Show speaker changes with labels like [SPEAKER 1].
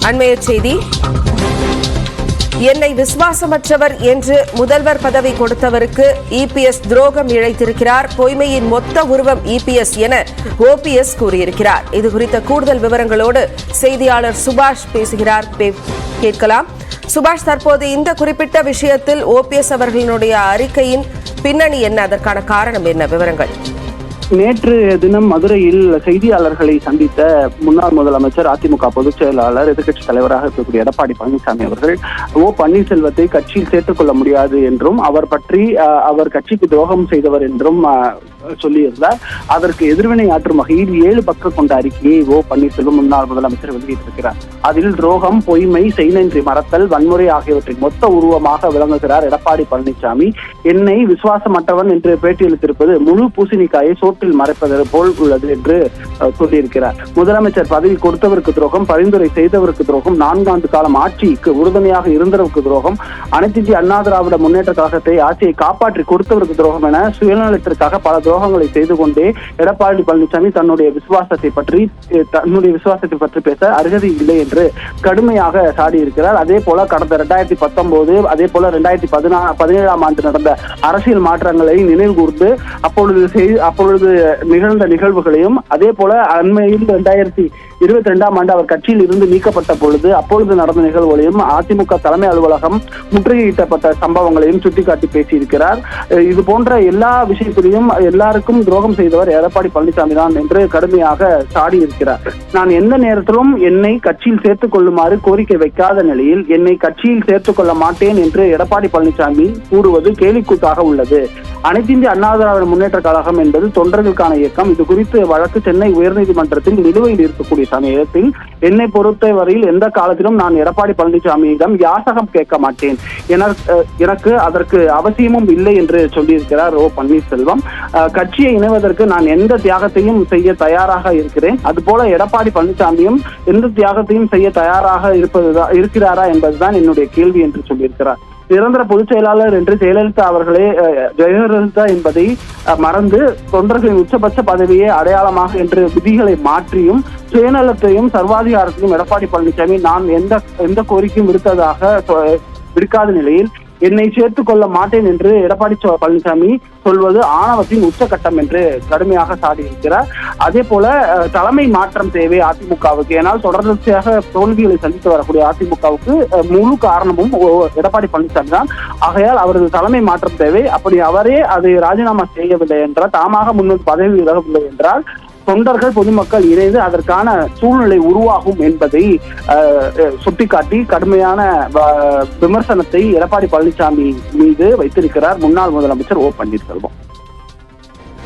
[SPEAKER 1] அண்மைய செய்தி. என்னை விசுவாசமற்றவர் என்று முதல்வர் பதவி கொடுத்தவருக்கு இபிஎஸ் துரோகம் இழைத்திருக்கிறார். பொய்மையின் மொத்த உருவம் இபிஎஸ் என ஓபிஎஸ் கூறியிருக்கிறார். இது குறித்த கூடுதல் விவரங்களோடு செய்தியாளர் சுபாஷ் பேசுகிறார். கேட்கலாம். சுபாஷ் தற்போது இந்த குறிப்பிட்ட விஷயத்தில் ஓபிஎஸ் அவர்களினுடைய அறிக்கையின் பின்னணி என்ன? அதற்கான காரணம் என்ன? விவரங்கள்.
[SPEAKER 2] நேற்று தினம் மதுரையில் செய்தியாளர்களை சந்தித்த முன்னாள் முதலமைச்சர் அதிமுக பொதுச் செயலாளர் எதிர்க்கட்சி தலைவராக இருக்கக்கூடிய எடப்பாடி பழனிசாமி அவர்கள் ஓ பன்னீர்செல்வத்தை கட்சியில் சேர்த்துக் கொள்ள முடியாது என்றும் அவர் பற்றி அவர் கட்சிக்கு துரோகம் செய்தவர் என்றும் சொல்லியிருந்தார். அதற்கு எதிர்வினை ஆற்றும் வகையில் ஏழு பக்கம் கொண்ட அறிக்கையை ஓ பன்னீர்செல்வம் முன்னாள் முதலமைச்சர் வெளியிட்டிருக்கிறார். அதில் துரோகம் பொய்மை செய்நன்றி மறத்தல் வன்முறை ஆகியவற்றின் மொத்த உருவமாக விளங்குகிறார் எடப்பாடி பழனிசாமி என்னை விசுவாசமற்றவன் என்று பேட்டியளித்திருப்பது முழு பூசணிக்காயை சோற்றில் மறைப்பது போல் உள்ளது என்று சொல்லியிருக்கிறார் முதலமைச்சர் பதவி கொடுத்தவருக்கு துரோகம் பரிந்துரை செய்தவருக்கு துரோகம் நான்காண்டு காலம் ஆட்சிக்கு உறுதுணையாக இருந்தவருக்கு துரோகம் அனைத்து அண்ணா திராவிட முன்னேற்ற கழகத்தை ஆட்சியை காப்பாற்றி கொடுத்தவருக்கு துரோகம் என சுயநலத்திற்காக பல துரோகம் துரோகங்களை செய்து கொண்டே எடப்பாடி பழனிசாமி தன்னுடைய விசுவாசத்தை பற்றி தன்னுடைய விசுவாசத்தை பற்றி பேச அருகதை இல்லை என்று கடுமையாக சாடி இருக்கிறார் அதே போல கடந்த ரெண்டாயிரத்தி பத்தொன்பது அதே போல ரெண்டாயிரத்தி பதினா பதினேழாம் ஆண்டு நடந்த அரசியல் மாற்றங்களை நினைவு கூர்ந்து அப்பொழுது செய்- அப்பொழுது நிகழ்ந்த நிகழ்வுகளையும் அதே போல அண்மையில் ரெண்டாயிரத்தி இருபத்தி ரெண்டாம் ஆண்டு அவர் கட்சியில் இருந்து நீக்கப்பட்ட பொழுது அப்பொழுது நடந்த நிகழ்வுகளையும் அதிமுக தலைமை அலுவலகம் முற்றுகையிட்டப்பட்ட சம்பவங்களையும் சுட்டிக்காட்டி பேசியிருக்கிறார். இது போன்ற எல்லா விஷயத்திலையும் எல்லா எல்லாருக்கும் துரோகம் செய்தவர் எடப்பாடி பழனிசாமி தான் என்று கடுமையாக சாடி இருக்கிறார். நான் எந்த நேரத்திலும் என்னை கட்சியில் சேர்த்துக் கொள்ளுமாறு கோரிக்கை வைக்காத நிலையில் என்னை கட்சியில் சேர்த்துக் கொள்ள மாட்டேன் என்று எடப்பாடி பழனிசாமி கூறுவது கேலிக்கூத்தாக உள்ளது. அனைத்து இந்திய அண்ணா திராவிட முன்னேற்ற கழகம் என்பது தொண்டர்களுக்கான இயக்கம். இது குறித்து வழக்கு சென்னை உயர்நீதிமன்றத்தில் நிலுவையில் இருக்கக்கூடிய சமயத்தில் என்னை பொறுத்தவரையில் எந்த காலத்திலும் நான் எடப்பாடி பழனிசாமியிடம் யாசகம் கேட்க மாட்டேன். எனக்கு அதற்கு அவசியமும் இல்லை என்று சொல்லியிருக்கிறார் ஓ பன்னீர்செல்வம். கட்சியை இணைவதற்கு நான் எந்த தியாகத்தையும் செய்ய தயாராக இருக்கிறேன். அதுபோல எடப்பாடி பழனிசாமியும் எந்த தியாகத்தையும் செய்ய தயாராக இருப்பதுதான் இருக்கிறாரா என்பதுதான் என்னுடைய கேள்வி என்று சொல்லியிருக்கிறார். நிரந்தர பொதுச் செயலாளர் என்று ஜெயலலிதா அவர்களே ஜெயலலிதா என்பதை மறந்து தொண்டர்களின் உச்சபட்ச பதவியே அடையாளமாக என்று விதிகளை மாற்றியும் சுயநலத்தையும் சர்வாதிகாரத்தையும் எடப்பாடி பழனிசாமி நான் எந்த எந்த கோரிக்கையும் விடுத்ததாக விடுக்காத நிலையில் என்னை சேர்த்துக் கொள்ள மாட்டேன் என்று எடப்பாடி பழனிசாமி சொல்வது ஆணவத்தின் உச்சகட்டம் என்று கடுமையாக சாடியிருக்கிறார் அதே போல தலைமை மாற்றம் தேவை அதிமுகவுக்கு. ஏனால் தொடர்ச்சியாக தோல்விகளை சந்தித்து வரக்கூடிய அதிமுகவுக்கு முழு காரணமும் ஓ- எடப்பாடி பழனிசாமி தான். ஆகையால் அவரது தலைமை மாற்றம் தேவை. அப்படி அவரே அதை ராஜினாமா செய்யவில்லை என்றால் தாமாக முன்வந்து பதவி விலகவில்லை என்றால் தொண்டர்கள் பொதுமக்கள் இணைந்து அதற்கான சூழ்நிலை உருவாகும் என்பதை சுட்டிக்காட்டி கடுமையான விமர்சனத்தை எடப்பாடி பழனிசாமி மீது வைத்திருக்கிறார் முன்னாள் முதலமைச்சர் ஓ பன்னீர்செல்வம்.